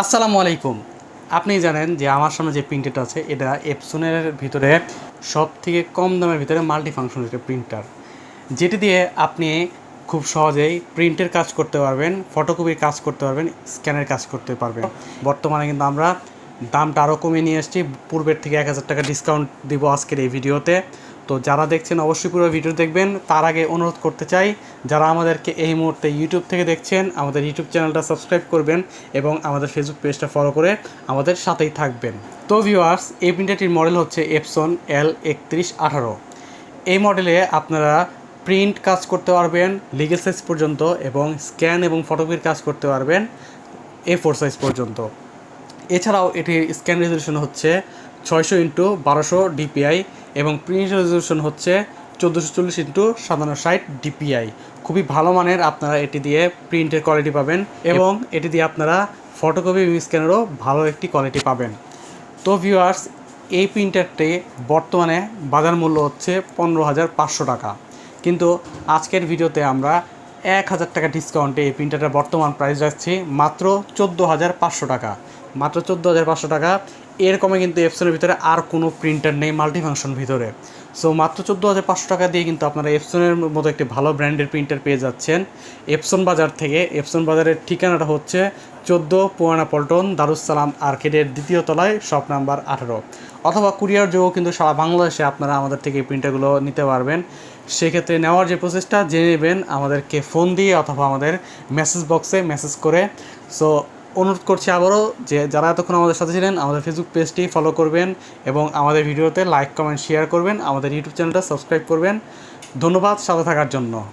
আসসালামু আলাইকুম। আপনি জানেন যে আমার সামনে যে প্রিন্টারটা আছে, এটা এপসনের ভিতরে সব থেকে কম দামের ভিতরে মাল্টি ফাংশন একটা প্রিন্টার যেটি দিয়ে আপনি খুব সহজেই প্রিন্টের কাজ করতে পারবেন ফটোকপির কাজ করতে পারবেন স্ক্যানের কাজ করতে পারবেন। বর্তমানে কিন্তু আমরা দামটা আরও কমিয়ে নিয়ে এসেছি। পূর্বের থেকে এক হাজার টাকা ডিসকাউন্ট দিব আজকের এই ভিডিওতে। তো যারা দেখছেন অবশ্যই পুরো ভিডিও দেখবেন। তার আগে অনুরোধ করতে চাই, যারা আমাদেরকে এই মুহূর্তে ইউটিউব থেকে দেখছেন, আমাদের ইউটিউব চ্যানেলটা সাবস্ক্রাইব করবেন এবং আমাদের ফেসবুক পেজটা ফলো করে আমাদের সাথেই থাকবেন। তো ভিউয়ার্স এই প্রিন্টারটির মডেল হচ্ছে এপসন এল একত্রিশ আঠারো। এই মডেলে আপনারা প্রিন্ট কাজ করতে পারবেন লিগেল সাইজ পর্যন্ত এবং স্ক্যান এবং ফটোকপির কাজ করতে পারবেন এ ফোর সাইজ পর্যন্ত। এছাড়াও এটির স্ক্যান রেজলিউশন হচ্ছে ছয়শো ইন্টু বারোশো ডিপিআই এবং প্রিন্ট রেজলিউশন হচ্ছে চোদ্দোশো চল্লিশ ইন্টু সাতান্ন ষাট ডিপিআই। খুবই ভালো মানের আপনারা এটি দিয়ে প্রিন্টের কোয়ালিটি পাবেন এবং এটি দিয়ে আপনারা ফটোকপি স্ক্যানেরও ভালো একটি কোয়ালিটি পাবেন। তো ভিউয়ার্স এই প্রিন্টারটি বর্তমানে বাজার মূল্য হচ্ছে পনেরো হাজার পাঁচশো টাকা। কিন্তু আজকের ভিডিওতে আমরা এক হাজার টাকা ডিসকাউন্টে এই প্রিন্টারটার বর্তমান প্রাইস রাখছি মাত্র চোদ্দ হাজার পাঁচশো টাকা। মাত্র চোদ্দ হাজার পাঁচশো টাকা এর কমে কিন্তু এপসনের ভিতরে আর কোনো প্রিন্টার নেই মাল্টিফাংশন ভিতরে। সো মাত্র চোদ্দ হাজার পাঁচশো টাকা দিয়ে কিন্তু আপনারা এপসনের মতো একটি ভালো ব্র্যান্ডের প্রিন্টার পেয়ে যাচ্ছেন। এপসন বাজার থেকে এপসন বাজারের ঠিকানাটা হচ্ছে চোদ্দ পুরানা পল্টন দারুসালাম আর্কেডের দ্বিতীয় তলায়, শপ নাম্বার আঠারো। অথবা কুরিয়ার যোগও কিন্তু সারা বাংলাদেশে আপনারা আমাদের থেকে এই প্রিন্টারগুলো নিতে পারবেন। সেক্ষেত্রে নেওয়ার যে প্রসেসটা জেনে নেবেন আমাদেরকে ফোন দিয়ে অথবা আমাদের মেসেজ বক্সে মেসেজ করে। সো অনুরোধ করছি আবারও যে যারা এতক্ষণ আমাদের সাথে ছিলেন, আমাদের ফেসবুক পেজটি ফলো করবেন এবং আমাদের ভিডিওতে লাইক কমেন্ট শেয়ার করবেন। আমাদের ইউটিউব চ্যানেলটা সাবস্ক্রাইব করবেন। ধন্যবাদ, সাথে থাকার জন্য।